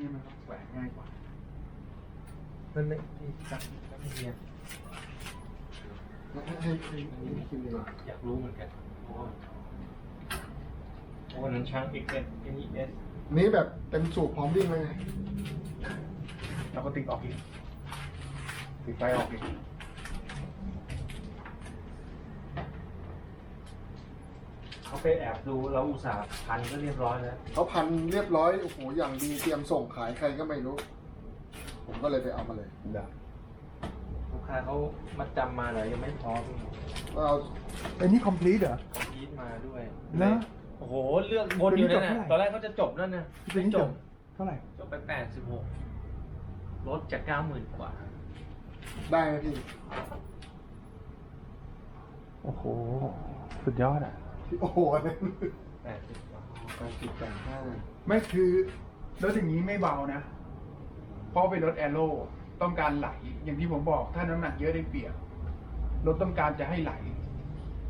นี่มันแหวนง่ายกว่านั่นนี่ที่จับนักเรียนให้ให้ให้ให้คิมดีกว่าอยากรู้เหมือนกันเพราะว่าเพราะวันนั้นช้างเอ็กเอสเอ็นเอสนี้แบบเต็มสูบพร้อมวิ่งเลยไงแล้วก็ติดออกอีกติดไฟออกอีก เขาไปแอบดูเราอุตส่าห์พันก็เรียบร้อยแล้วเขาพันเรียบร้อยโอ้โหอย่างดีเตรียมส่งขายใครก็ไม่รู้ ผมก็เลยไปเอามาเลยเดี๋ยวลูกค้าเขามัดจำมาเลยยังไม่พร้อมก็เอาไอ้นี่ complete เหรอคอมพีทมาด้วยแล้วโอ้โหเลือกวนอยู่นั่นตัวนี้น่ะจบเท่าไหร่ตอนแรกเขาจะจบนั่นน่ะตัวนี้จบ เท่าไหร่ จบไปแปดสิบหกลดจากเก้าหมื่นกว่า ได้ไหมพี่ โอ้โห สุดยอดอะ โอ้โหอันนั้นแปดสิบกว่าแปดสิบแปดห้าไม่คือรถอย่างนี้ไม่เบานะ เพราะเป็นรถแอโร่ต้องการไหล อย่างที่ผมบอก ถ้าน้ำหนักเยอะได้เปรียบรถต้องการจะให้ไหล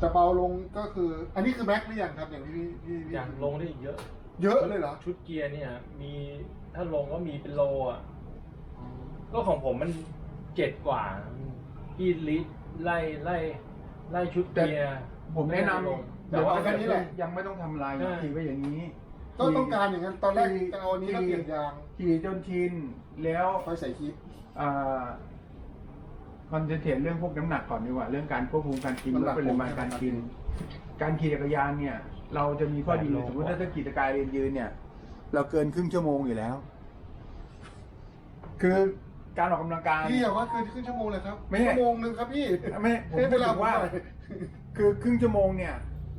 จะเบาลงก็คือ อันนี้คือแม็กหรือยังครับอย่างที่พี่พี่พี่อยากลงได้อีกเยอะ เยอะเลยเหรอ ชุดเกียร์เนี่ย มีถ้าลงก็มีเป็นโลอะ ก็ของผมมันเจ็ดกว่าพี่ลิตไล่ไล่ไล่ชุดเกียร์ผมแนะนลงำ เดี๋ยวเอาแค่นี้แหละยังไม่ต้องทำลายใช่ ขี่ไปอย่างนี้ก็ต้องการอย่างนั้นตอนแรกจะเอาอันนี้แล้วเปลี่ยนยางขี่จนชินแล้วค่อยใส่คลิปคอนเซนเทรตเรื่องพวกน้ำหนักก่อนดีกว่า เรื่องการควบคุมการกินลดปริมาณการกิน การขี่จักรยานเนี่ย เราจะมีข้อดีสมมติถ้าจะขี่จักรยานเรียนยืนเนี่ย เราเกินครึ่งชั่วโมงอยู่แล้ว คือการออกกำลังกาย พี่อย่าว่าเกินครึ่งชั่วโมงเลยครับไม่ใช่ ชั่วโมงหนึ่งครับพี่ไม่ผมให้พูเวดลาถึงว่าผมหน่อยคือครึ่งชั่วโมงเนี่ย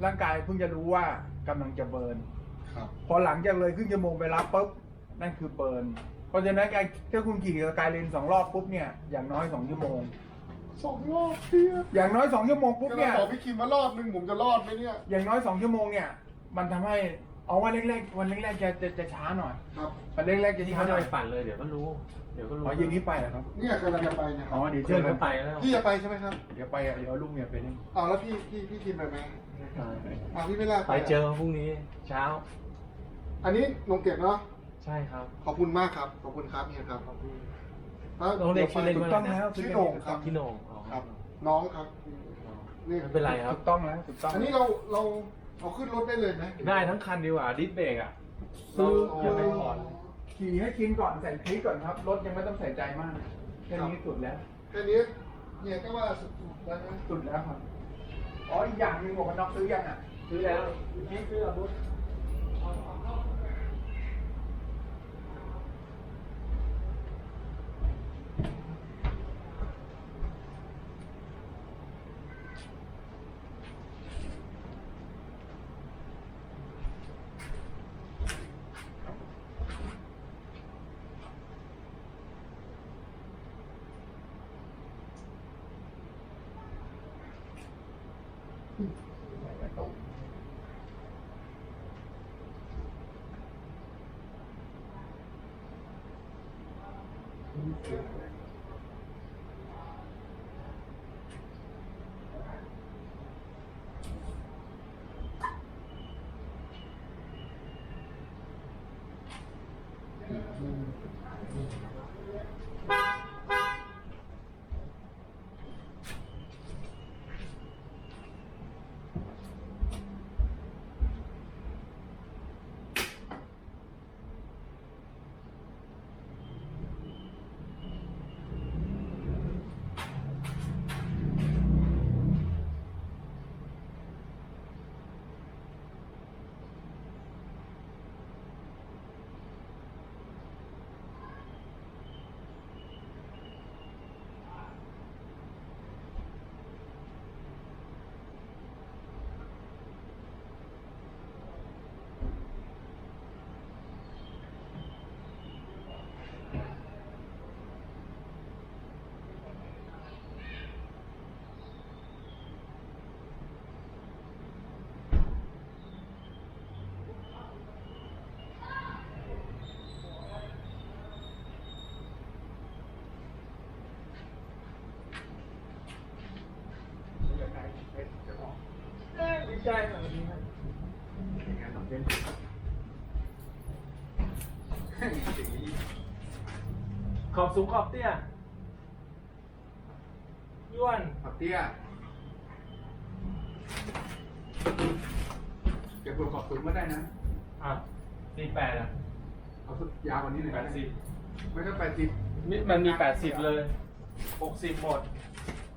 ร่างกายเพิ่งจะรู้ว่ากำลังจะเบิร์นครับ พอหลังจากเลยครึ่งชั่วโมงไปรับปุ๊บนั่นคือเบิร์นเพราะฉะนั้นการถ้าคุณขี่จักรยานเลนสองรอบปุ๊บเนี่ยอย่างน้อยสองชั่วโมง สองรอบพี่อย่างน้อยสองชั่วโมงปุ๊บก็เนี่ย บอกพี่คิมว่ารอบหนึ่งผมจะรอดไหมเนี่ย อย่างน้อยสองชั่วโมงเนี่ย มันทำให้ เอาวันแรกๆวันแรกๆจะจะจะช้าหน่อยครับ วันแรกๆจะที่ช้าเขาหจะน่อไปยปั่นเลยเดี๋ยวก็รู้ เดี๋ยวก็รู้อ๋อเย็นนี้ไปเหรอครับเนี่ยกำลังจะไปเนี่ยคอ๋รัอบเดี๋ยวเชิเชิญญเขาไปแล้วพี่จะไปใช่ไหมครับเดี๋ยวไปอะเดี๋ยวเอาลูกเมียไปนี่อ๋อแล้วพี่พี่พี่คิมไปไหมอ่าพี่ไม่ลาไปเจอพรุ่งนี้เช้า อันนี้ลงเก็บเนาะใช่ครับ ขอบคุณมากครับขอบคุณครับเนี่ยครับแล้วน้องเล็กชื่อเล่นถูว่ากต้องอะไรนะแล้วชื่อโหน่งครับพี่โหน่งอ๋อครับ น้องครับนี่ไม่เป็นไรครับ ถูกต้องแล้วถูกต้องอันนี้เราเรา เอาขึ้นรถได้เลยไหมได้ทั้งคันดีกว่าดิสเบรกอะคืออย่าไปถอนขี่ให้กินก่อนใส่พริกก่อนครับรถยังไม่ต้องใส่ใจมากแค่นี้สุดแล้วแค่นี้เนี่ยก็ว่าสุดๆแล้วนะสุดแล้วครับอ๋ออีกอย่างหนึงหมวกกันน็อกซื้อยังอะซื้อแล้วนี่ซื้อแล้ว บุ๊ดีใจครับวันนี้ครับงานสองเส้น ขอบสูงขอบเตี้ยย้วนขับเตี้ยเก็บเปลือกขอบสูงมาได้นะอะสี่แปดอะเอาสุดยาวกว่านี้หน่อยแปดสิบไม่ต้องแปดสิบนี่มันมีแปดสิบเลยหกสิบหมด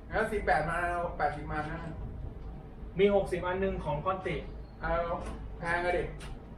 แล้วสิบแปดมาเอาแปดสิบมานะมีหกสิบอันหนึ่งของคอนติเอาแพงอะเด็กอ